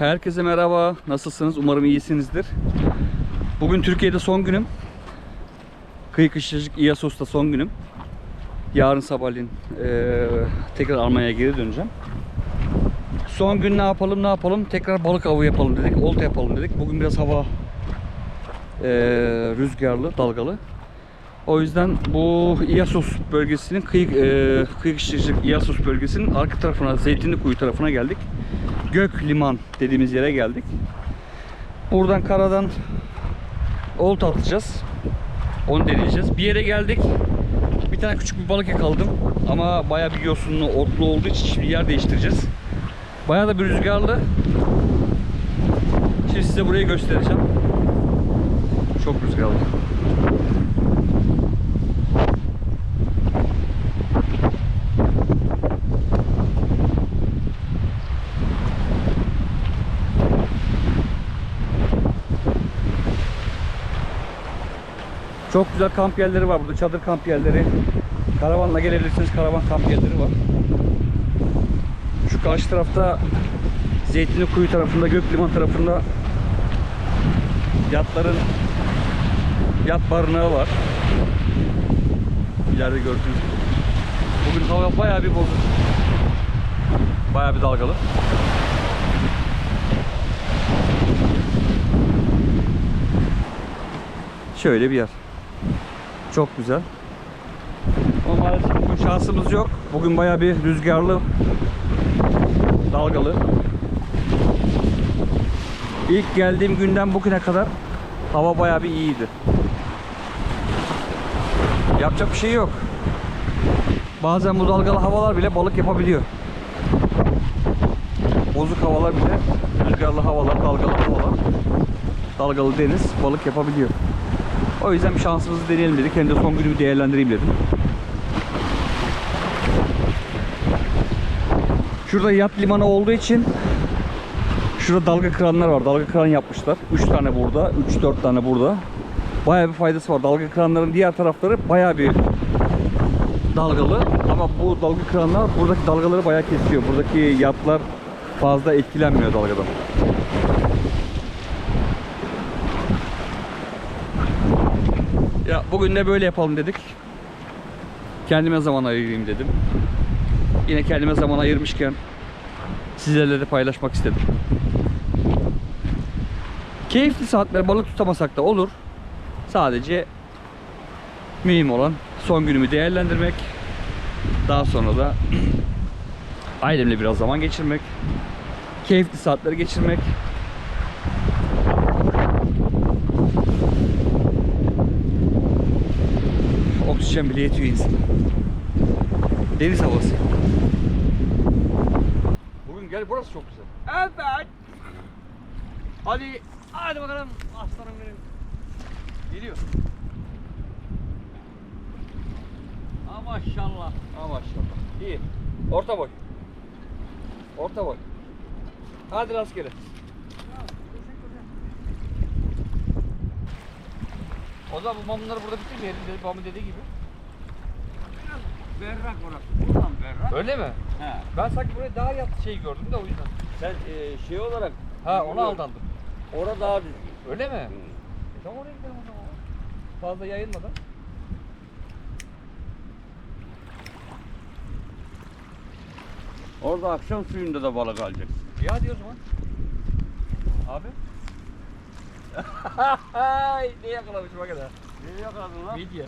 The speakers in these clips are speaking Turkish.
Herkese merhaba. Nasılsınız? Umarım iyisinizdir. Bugün Türkiye'de son günüm. Kıyı Kışlacık İyasos'ta son günüm. Yarın sabahleyin eee, tekrar Almanya'ya geri döneceğim. Son gün ne yapalım ne yapalım? Tekrar balık avı yapalım dedik. Olta yapalım dedik. Bugün biraz hava eee, rüzgarlı, dalgalı. O yüzden bu İyasos bölgesinin kıyı, eee kıyı Kışlacık İyasos bölgesinin arka tarafına, Zeytinli tarafına geldik. Gök Liman dediğimiz yere geldik. Buradan karadan olta atacağız. Onu deneyeceğiz. Bir yere geldik. Bir tane küçük bir balık yakaladım. Ama bayağı bir yosunlu, otlu olduğu için şimdi yer değiştireceğiz. Bayağı da bir rüzgarlı. Şimdi size burayı göstereceğim. Çok rüzgarlı. Çok güzel kamp yerleri var burada. Çadır kamp yerleri. Karavanla gelebilirsiniz. Karavan kamp yerleri var. Şu karşı tarafta Zeytinli Kuyu tarafında, Gökliman tarafında yatların yat barınağı var. İleride gördüğünüz gibi. Bugün hava bayağı bir bozuk. Bayağı bir dalgalı. Şöyle bir yer. Çok güzel. Ama maalesef bugün şansımız yok. Bugün bayağı bir rüzgarlı, dalgalı. İlk geldiğim günden bugüne kadar hava bayağı bir iyiydi. Yapacak bir şey yok. Bazen bu dalgalı havalar bile balık yapabiliyor. Bozuk havalar bile, rüzgarlı havalar, dalgalı havalar, dalgalı deniz balık yapabiliyor. O yüzden bir şansımızı deneyelim dedik. Hem de son günü bir değerlendireyim dedim. Şurada yat limanı olduğu için şurada dalga kıranlar var. Dalga kıran yapmışlar. 3 tane burada, 3-4 tane burada. Bayağı bir faydası var. Dalga kıranların diğer tarafları bayağı bir dalgalı. Ama bu dalga kıranlar buradaki dalgaları bayağı kesiyor. Buradaki yatlar fazla etkilenmiyor dalgadan. Ya bugün de böyle yapalım dedik. Kendime zaman ayırayım dedim. Yine kendime zaman ayırmışken sizlerle de paylaşmak istedim. Keyifli saatler balık tutamasak da olur. Sadece mühim olan son günümü değerlendirmek. Daha sonra da ailemle biraz zaman geçirmek. Keyifli saatleri geçirmek. Oksijen bile yetiyor insana. Deniz havası. Bugün gel burası çok güzel. Evet. Hadi hadi bakalım aslanım benim. Geliyor. Ha maşallah. Ha maşallah. İyi. Orta boy. Orta boy. Hadi rastgele. O zaman bu mamunları burada bitirmeyelim dedi babamın dediği gibi. Berrak orası. Buradan berrak. Öyle mi? He. Ben sanki buraya daha yat şey gördüm de o yüzden. Sen e, şey olarak Ha ona aldandım. orada daha düzgün. Öyle mi? E, tamam oraya gidelim o zaman. Fazla yayılmadan. Orada akşam suyunda da balık alacaksın. İyi hadi o zaman. Abi. ne yakalamış bak hele. Nereye yakaladın lan? Midye.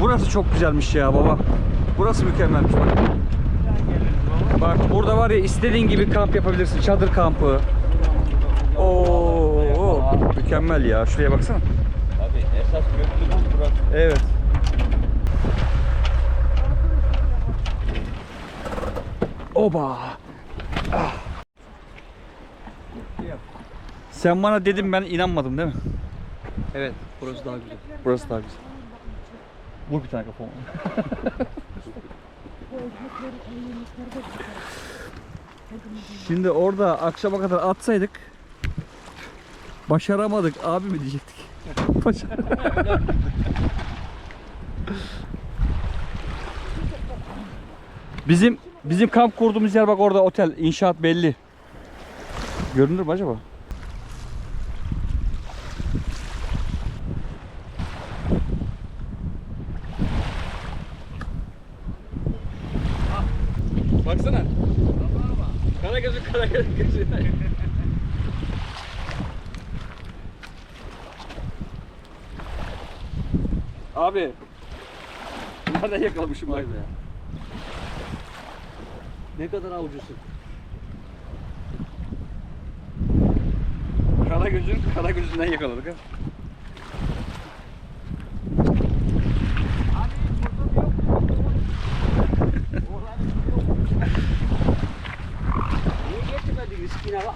Burası çok güzelmiş ya baba. Burası mükemmelmiş bak. Bak burada var ya istediğin gibi kamp yapabilirsin. Çadır kampı. Oo, mükemmel ya. Şuraya baksana. Abi esas göktürk burası. Evet. Oba. Ah. Sen bana dedin ben inanmadım değil mi? Evet, burası daha güzel. Burası daha güzel. Vur bir tane kafama. Şimdi orada akşama kadar atsaydık Başaramadık abi mi diyecektik. Bizim bizim kamp kurduğumuz yer bak orada otel inşaat belli. Görünür mü acaba? Kara gözü kara gözü. Abi. Nereden yakalamışım Vay be. Ne kadar avcısın? Kara gözün kara gözünden yakaladık ha. Getirmedin iskine bak?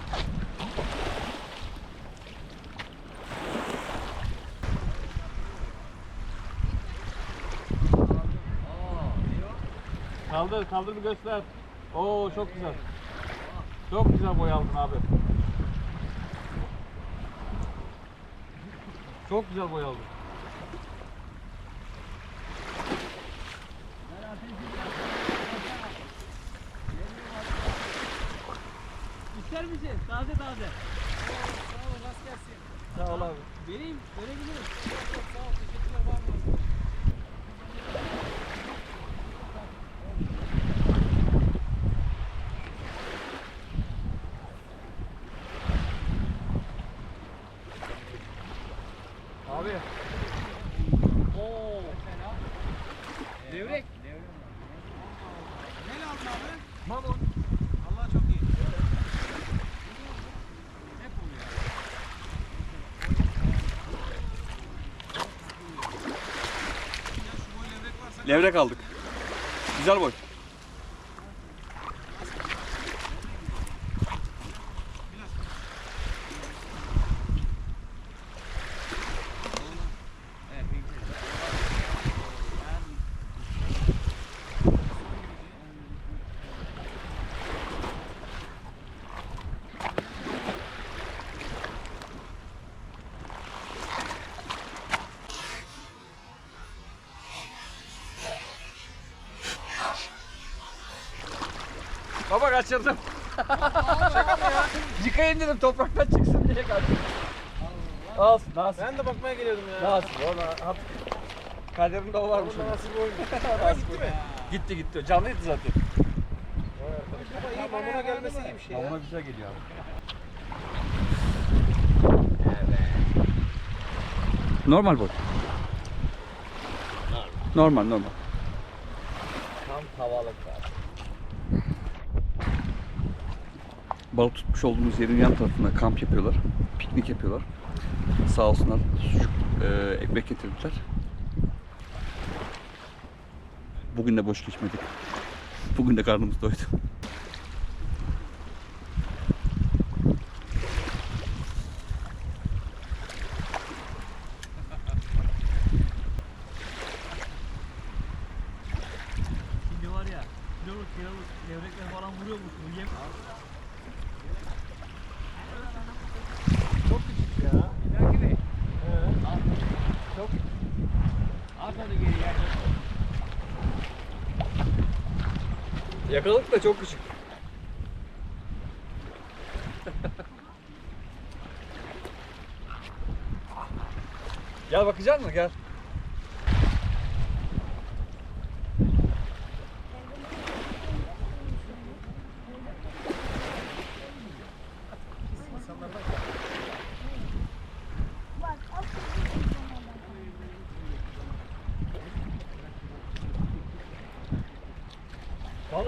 Kaldır, kaldır bir göster. Oo çok güzel. Çok güzel boy aldın abi. Çok güzel boy aldın. Misin? Taze taze. Sağ ol, rast gelsin. Sağ ol abi. Vereyim, verebilirim. Sağ ol, teşekkürler var mı? Abi. Oo. Levrek. Ne lazım abi? Mamon. Allah çok iyi. Ne bu ya? Ya şu boy levrek aldık. Güzel boy. Baba kaçırdım. Yıkayayım dedim topraktan çıksın diye kaçırdım. Olsun nasıl? Ben de bakmaya geliyordum ya. Nasıl? Valla at. Kaderimde o varmış. Bunda nasıl bir oyun? Gitti mi? Gitti gitti. Canlıydı zaten. Baba iyi gelmesi iyi bir şey ya. Güzel geliyor abi. Normal boy. Normal normal. Tam tavalık var. Balık tutmuş olduğumuz yerin yan tarafında kamp yapıyorlar. Piknik yapıyorlar. Sağ olsunlar sucuk, e, ekmek getirdiler. Bugün de boş geçmedik. Bugün de karnımız doydu. Şimdi var ya, kiloluk kiloluk levrekler falan vuruyormuş. Bu yem... Çok küçük ya. Gider gibi. Evet. Çok. At onu geri ya. Yakaladık da çok küçük. Gel bakacak mısın? Gel.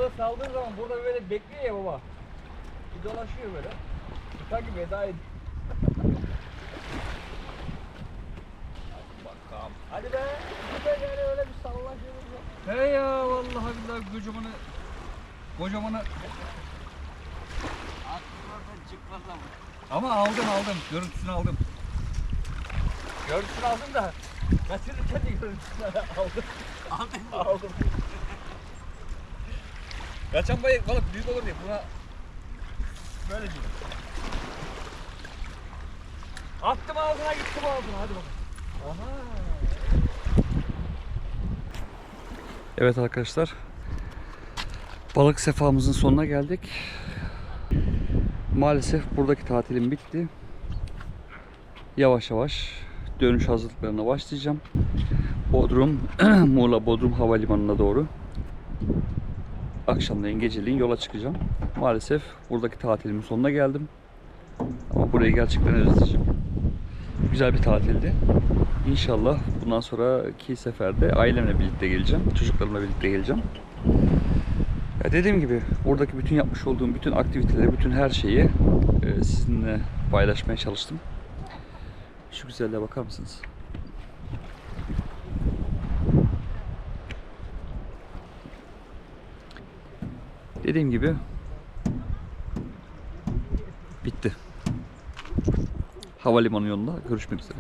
Balığı saldığın zaman burada böyle bekliyor ya baba. Bir dolaşıyor böyle. Sanki veda ediyor. Bakalım. Hadi be. Be yani öyle bir sallaşıyoruz ya. He ya vallahi billahi kocamanı kocamanı Aklımdan çıkmaz ama. ama aldım aldım. Görüntüsünü aldım. Görüntüsünü aldım da kaçırırken de görüntüsünü aldım. Aldın mı? aldım. Kaçan balık balık büyük olur diye buna böyle diyor. Attım ağzına gittim ağzına hadi bakalım. Evet arkadaşlar. Balık sefamızın sonuna geldik. Maalesef buradaki tatilim bitti. Yavaş yavaş dönüş hazırlıklarına başlayacağım. Bodrum, Muğla Bodrum Havalimanı'na doğru akşamleyin geceliğin yola çıkacağım. Maalesef buradaki tatilimin sonuna geldim. Ama burayı gerçekten özleyeceğim. Güzel bir tatildi. İnşallah bundan sonraki seferde ailemle birlikte geleceğim. Çocuklarımla birlikte geleceğim. Ya dediğim gibi buradaki bütün yapmış olduğum bütün aktiviteleri, bütün her şeyi e, sizinle paylaşmaya çalıştım. Şu güzelliğe bakar mısınız? Dediğim gibi bitti. Havalimanı yolunda görüşmek üzere.